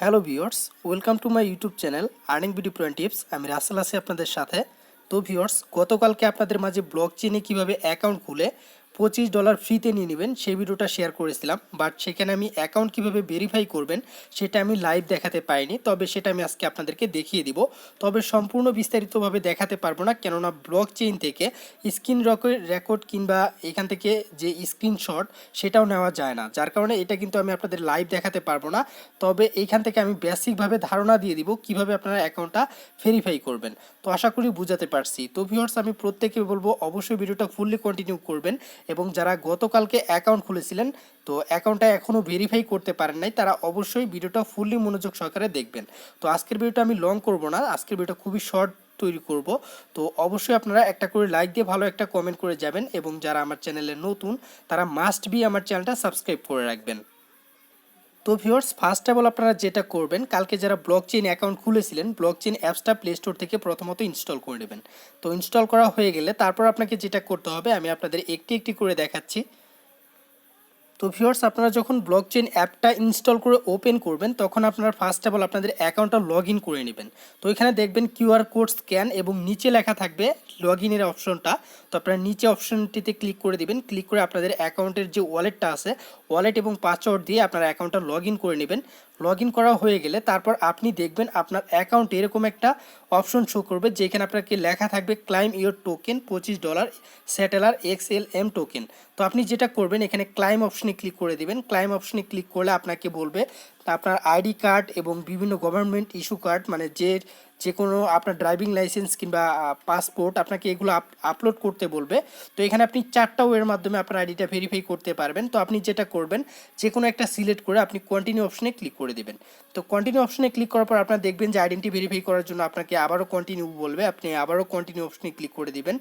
Hello viewers welcome to my YouTube channel earning BD point tips. আমি রাসেল আছি আপনাদের সাথে। তো ভিওর্স গতকালকে আপনাদের মাঝে ব্লক চেনে কীভাবে অ্যাকাউন্ট খুলে পঁচিশ ডলার ফ্রিতে নিয়ে নেবেন। সেই ভিডিওটা শেয়ার করেছিলাম বাট সেখানে আমি অ্যাকাউন্ট কীভাবে ভেরিফাই করবেন সেটা আমি লাইভ দেখাতে পারিনি তবে সেটা আমি আজকে আপনাদেরকে দেখিয়ে দিব। তবে সম্পূর্ণ বিস্তারিতভাবে দেখাতে পারব না, কেননা ব্লক চেইন থেকে স্ক্রিন রেকর্ড কিংবা এখান থেকে যে স্ক্রিনশট সেটাও নেওয়া যায় না। যার কারণে এটা কিন্তু আমি আপনাদের লাইভ দেখাতে পারব না, তবে এইখান থেকে আমি বেসিকভাবে ধারণা দিয়ে দিব কীভাবে আপনারা অ্যাকাউন্টটা ভেরিফাই করবেন। তো আশা করি বুঝাতে পারছি। তো ভিউয়ার্স আমি প্রত্যেকে বলব, অবশ্যই ভিডিওটা ফুললি কন্টিনিউ করবেন। এবং যারা গতকালকে অ্যাকাউন্ট খুলেছিলেন, তো অ্যাকাউন্টটা এখনও ভেরিফাই করতে পারেন নাই, তারা অবশ্যই ভিডিওটা ফুললি মনোযোগ সহকারে দেখবেন। তো আজকের ভিডিওটা আমি লং করব না, আজকের ভিডিওটা খুবই শর্ট তৈরি করব। তো অবশ্যই আপনারা একটা করে লাইক দিয়ে ভালো একটা কমেন্ট করে যাবেন এবং যারা আমার চ্যানেলে নতুন, তারা মাস্ট বি আমার চ্যানেলটা সাবস্ক্রাইব করে রাখবেন। তো ভিউয়ার্স ফার্স্ট অফ অল আপনারা যেটা করবেন, কালকে যারা ব্লক চেইন অ্যাকাউন্ট খুলেছিলেন ব্লক চেইন অ্যাপসটা প্লে স্টোর থেকে প্রথমত ইনস্টল করে নেবেন। তো ইনস্টল করা হয়ে গেলে তারপর আপনাকে যেটা করতে হবে, আমি আপনাদের একটি একটি করে দেখাচ্ছি। তো ভিউয়ার্স আপনারা যখন ব্লক চেইন অ্যাপটা ইনস্টল করে ওপেন করবেন, তখন আপনারা ফার্স্ট অফ অল আপনাদের অ্যাকাউন্টটা লগ ইন করে নেবেন। তো এখানে দেখবেন কিউআর কোড স্ক্যান এবং নিচে লেখা থাকবে লগ ইনের অপশনটা তো আপনারা নিচে অপশনটিতে ক্লিক করে দিবেন। ক্লিক করে আপনাদের অ্যাকাউন্টের যে ওয়ালেটটা আছে ওয়ালেট এবং পাসওয়ার্ড দিয়ে আপনার অ্যাকাউন্টটা লগ ইন করে নেবেন। লগ ইন করা হয়ে গেলে তারপর আপনি দেখবেন আপনার অ্যাকাউন্টে এরকম একটা অপশন শো করবে, যেখানে আপনাকে লেখা থাকবে ক্লাইম ইওর টোকেন পঁচিশ dollar stellar X L M token তো আপনি যেটা করবেন, এখানে ক্লাইম অপশনে ক্লিক করে দেবেন। ক্লাইম অপশনে ক্লিক করলে আপনাকে বলবে আপনার আইডি কার্ড এবং বিভিন্ন গভর্নমেন্ট ইস্যু কার্ড মানে যে যে কোনো আপনার ড্রাইভিং লাইসেন্স কিংবা পাসপোর্ট আপনাকে এগুলো আপলোড করতে বলবে। তো এখানে আপনি চারটা ওয়ের মাধ্যমে আপনার আইডিটা ভেরিফাই করতে পারবেন। তো আপনি যেটা করবেন যে কোনো একটা সিলেক্ট করে আপনি কন্টিনিউ অপশনে ক্লিক করে দেবেন। তো কন্টিনিউ অপশনে ক্লিক করার পর আপনার দেখবেন যে আইডেন্টি ভেরিফাই করার জন্য আপনাকে আবারও কন্টিনিউ বলবে। আপনি আবারও কন্টিনিউ অপশনে ক্লিক করে দিবেন।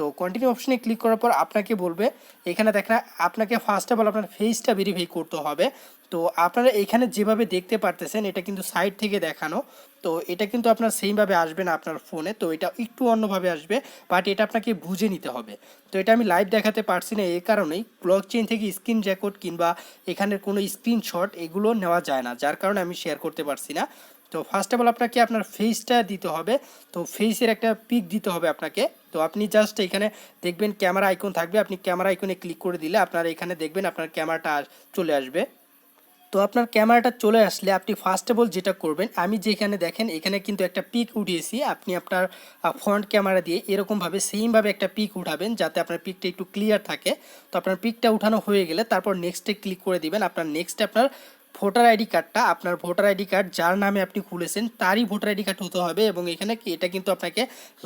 তো কন্টিনিউ অপশনে ক্লিক করার পর আপনাকে বলবে, এখানে দেখেন, আপনাকে ফার্স্ট অফ অল আপনার ফেসটা ভেরিফাই করতে হবে। তো আপনারা এখানে যেভাবে দেখতে পারতেছেন, এটা কিন্তু সাইড থেকে দেখানো। তো এটা কিন্তু আপনার সেইমভাবে আসবে না আপনার ফোনে তো এটা একটু অন্যভাবে আসবে বাট এটা আপনাকে বুঝে নিতে হবে। তো এটা আমি লাইভ দেখাতে পারছি না এই কারণেই ব্লক চেইন থেকে স্ক্রিন রেকর্ড কিংবা এখানের কোনো স্ক্রিনশট এগুলো নেওয়া যায় না, যার কারণে আমি শেয়ার করতে পারছি না। তো ফার্স্ট অফ অল আপনাকে আপনার ফেসটা দিতে হবে, তো ফেসের একটা পিক দিতে হবে আপনাকে। তো আপনি জাস্ট এখানে দেখবেন ক্যামেরা আইকন থাকবে। আপনি ক্যামেরা আইকনে ক্লিক করে দিলে আপনার এখানে দেখবেন আপনার ক্যামেরাটা চলে আসবে। তো আপনার ক্যামেরাটা চলে আসলে আপনি ফার্স্ট অফ অল যেটা করবেন, আমি যেখানে দেখেন, এখানে কিন্তু একটা পিক উঠিয়েছি। আপনি আপনার ফ্রন্ট ক্যামেরা দিয়ে এরকমভাবে সেমভাবে একটা পিক উঠাবেন যাতে আপনার পিকটা একটু ক্লিয়ার থাকে। তো আপনার পিকটা উঠানো হয়ে গেলে তারপর নেক্সটে ক্লিক করে দিবেন। আপনার নেক্সটে আপনার ভোটার আইডি কার্ডটা, আপনার ভোটার আইডি কার্ড যার নামে আপনি খুলেছেন, তারই ভোটার আইডি কার্ড হতে হবে এবং এখানে এটা কিন্তু আপনাকে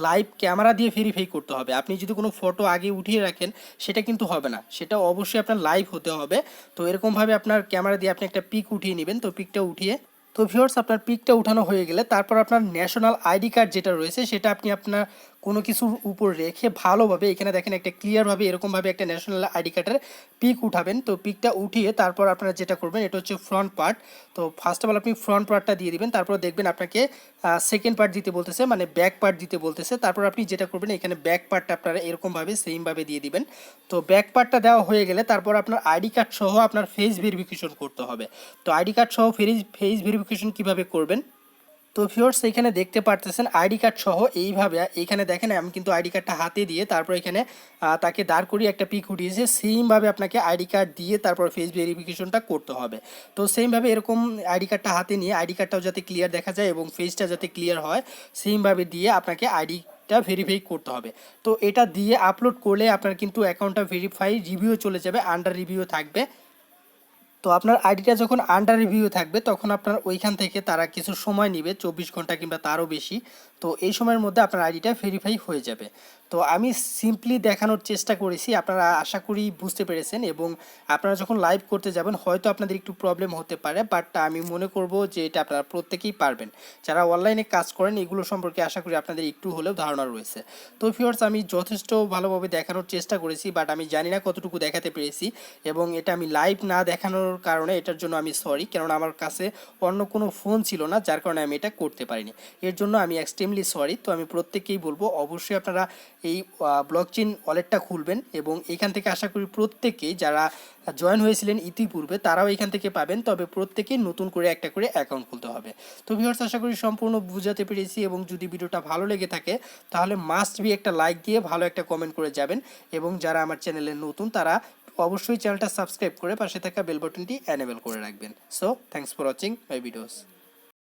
লাইভ ক্যামেরা দিয়ে ভেরিফাই করতে হবে। আপনি যদি কোনো ফটো আগে উঠিয়ে রাখেন, সেটা কিন্তু হবে না। সেটা অবশ্যই আপনার লাইভ হতে হবে। তো এরকমভাবে আপনার ক্যামেরা দিয়ে আপনি একটা পিক উঠিয়ে নেবেন। তো পিকটা উঠিয়ে, তো ভিউয়ার্স আপনার পিকটা উঠানো হয়ে গেলে, তারপর আপনার ন্যাশনাল আইডি কার্ড যেটা রয়েছে, সেটা আপনি আপনার কোনো কিছুর উপর রেখে ভালোভাবে এখানে দেখেন একটা ক্লিয়ারভাবে এরকমভাবে একটা ন্যাশনাল আইডি কার্ডের পিক উঠাবেন। তো পিকটা উঠিয়ে তারপর আপনারা যেটা করবেন, এটা হচ্ছে ফ্রন্ট পার্ট তো ফার্স্ট অফ অল আপনি ফ্রন্ট পার্টটা দিয়ে দিবেন, তারপর দেখবেন আপনাকে সেকেন্ড পার্ট দিতে বলতেছে মানে ব্যাক পার্ট দিতে বলতেছে। তারপর আপনি যেটা করবেন, এখানে ব্যাক পার্টটা আপনারা এরকমভাবে সেমভাবে দিয়ে দিবেন। তো ব্যাক পার্টটা দেওয়া হয়ে গেলে তারপর আপনার আইডি কার্ড সহ আপনার ফেস ভেরিফিকেশন করতে হবে। তো আইডি কার্ড সহ ফেস ফেস ভেরিফিকেশন কীভাবে করবেন? তো ভিউয়ার্স এখানে দেখতে পারতেছেন আইডি কার্ড সহ এইভাবে এখানে দেখেন আমি কিন্তু আইডি কার্ডটা হাতে দিয়ে তারপর এখানে তাকে দাঁড় করিয়ে একটা পিক উঠিয়েছে। সেমভাবে আপনাকে আইডি কার্ড দিয়ে তারপর ফেস ভেরিফিকেশনটা করতে হবে। তো সেমভাবে এরকম আইডি কার্ডটা হাতে নিয়ে আইডি কার্ডটাও যাতে ক্লিয়ার দেখা যায় এবং ফেসটা যাতে ক্লিয়ার হয় সেমভাবে দিয়ে আপনাকে আইডি ভেরিফাই করতে হবে। তো এটা দিয়ে আপলোড করলে আপনার কিন্তু অ্যাকাউন্টটা ভেরিফাই রিভিউ চলে যাবে আন্ডার রিভিউ থাকবে। তো আপনার আইডিটা যখন আন্ডার রিভিউ থাকবে, তখন আপনার ওইখান থেকে তারা কিছু সময় নেবে, চব্বিশ ঘণ্টা কিংবা তারও বেশি। তো এই সময়ের মধ্যে আপনার আইডিটা ভেরিফাই হয়ে যাবে। তো আমি সিম্পলি দেখানোর চেষ্টা করেছি, আপনারা আশা করি বুঝতে পেরেছেন এবং আপনারা যখন লাইভ করতে যাবেন, হয়তো আপনাদের একটু প্রবলেম হতে পারে বাট আমি মনে করব যে এটা আপনারা প্রত্যেকেই পারবেন। যারা অনলাইনে কাজ করেন, এগুলো সম্পর্কে আশা করি আপনাদের একটু হলেও ধারণা রয়েছে। তো ফিওর্স আমি যথেষ্ট ভালোভাবে দেখানোর চেষ্টা করেছি বাট আমি জানি না কতটুকু দেখাতে পেরেছি এবং এটা আমি লাইভ না দেখানোর হওয়ার কারণে এটার জন্য আমি সরি কেননা আমার কাছে অন্য কোনো ফোন ছিল না, যার কারণে আমি এটা করতে পারিনি। এর জন্য আমি এক্সট্রিমলি সরি তো আমি প্রত্যেককেই বলব, অবশ্যই আপনারা এই ব্লক চেন ওয়ালেটটা খুলবেন এবং এখান থেকে আশা করি প্রত্যেকেই যারা জয়েন হয়েছিলেন ইতিপূর্বে, তারাও এখান থেকে পাবেন, তবে প্রত্যেকেই নতুন করে একটা করে অ্যাকাউন্ট খুলতে হবে। তো ভিউয়ার্স আশা করি সম্পূর্ণ বুঝাতে পেরেছি এবং যদি ভিডিওটা ভালো লেগে থাকে, তাহলে মাস্ট বি একটা লাইক দিয়ে ভালো একটা কমেন্ট করে যাবেন এবং যারা আমার চ্যানেলে নতুন, তারা অবশ্যই চ্যানেলটা সাবস্ক্রাইব করে পাশে থাকা বেল বাটনটি এনেবল করে রাখবেন। So thanks for watching my videos